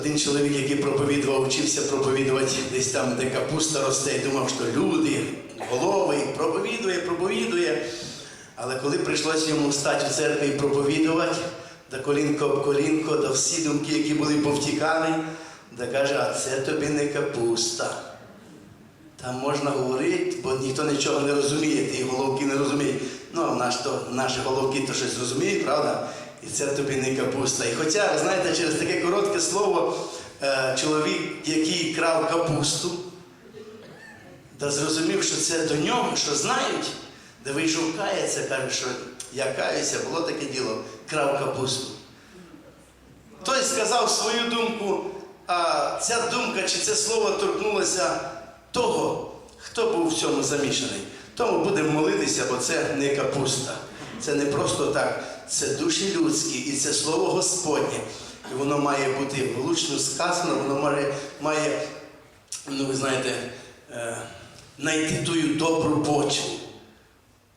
Один чоловік, який проповідував, вчився проповідувати десь там, де капуста росте, і думав, що люди, голови, проповідує, проповідує. Але коли прийшлося йому встати у церкві і проповідувати, да колінко об колінко, да всі думки, які були повтікали, да каже, а це тобі не капуста. Там можна говорити, бо ніхто нічого не розуміє, ті головки не розуміють. Ну, а наш, то, наші головки то щось розуміють, правда? І це тобі не капуста. І хоча, ви знаєте, через таке коротке слово е, чоловік, який крав капусту, да зрозумів, що це до нього, що знають, де вийшов кається, каже, що я каюся, було таке діло, крав капусту. Той сказав свою думку, а ця думка чи це слово торкнулося того, хто був в цьому замішаний. Тому будемо молитися, бо це не капуста. Це не просто так, це душі людські, і це слово Господнє. І воно має бути влучно сказано, воно має, має ну ви знаєте, е, знайти тую добру почву,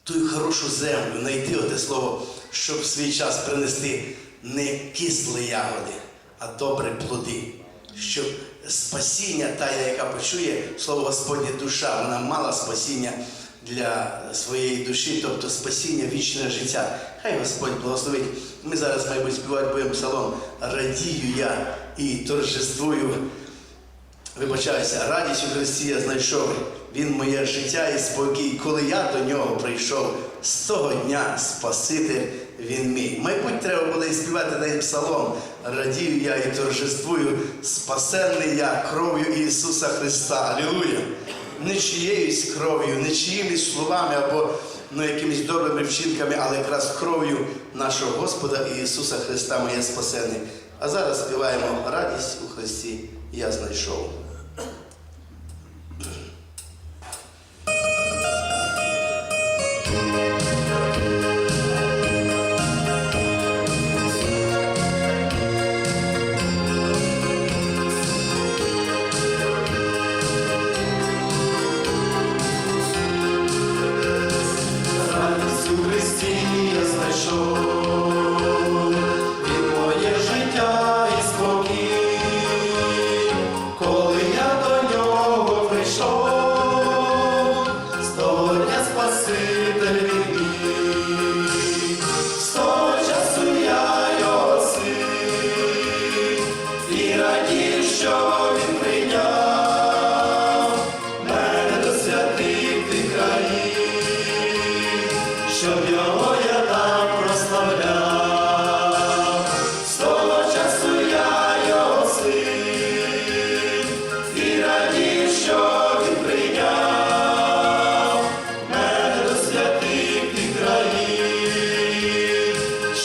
ту хорошу землю, знайти оте слово, щоб в свій час принести не кислі ягоди, а добрі плоди. Щоб спасіння, та, яка почує слово Господнє душа, вона мала спасіння для своєї душі, тобто спасіння вічне життя. Хай Господь благословить. Ми зараз, мабуть, співати будемо псалом Радію я і торжествую. Вибачаюся, радість у Христі я знайшов. Він моє життя і спокій. Коли я до нього прийшов, з того дня Спаситель він мій. Мабуть, треба буде співати цей псалом. Радію я і торжествую, спасенний я кров'ю Ісуса Христа. Алілуя! Не чиєюсь кров'ю, не чиїмись словами або ну, якимись добрими вчинками, але якраз кров'ю нашого Господа Ісуса Христа, моє спасенний. А зараз співаємо радість у Христі я знайшов.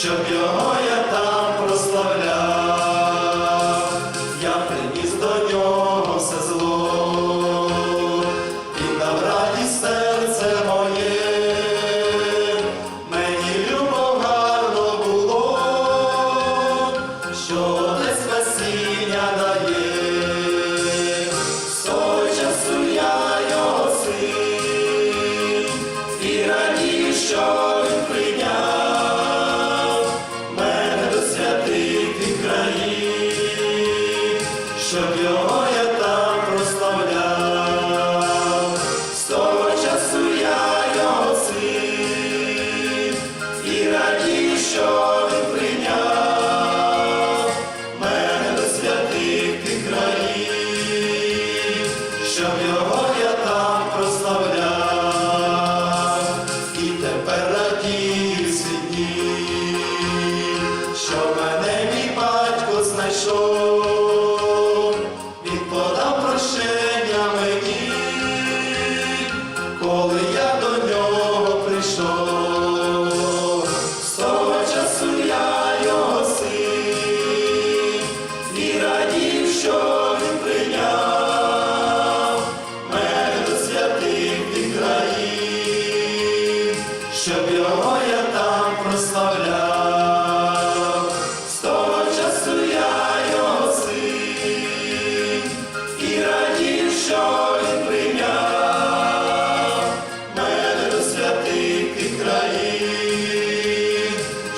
Щоб його я там прославляв, я приніс до нього все зло, він дав радість моє. Мені любов гарно було, що не спасіння дає, з того часу і радію, що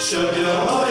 Show your heart.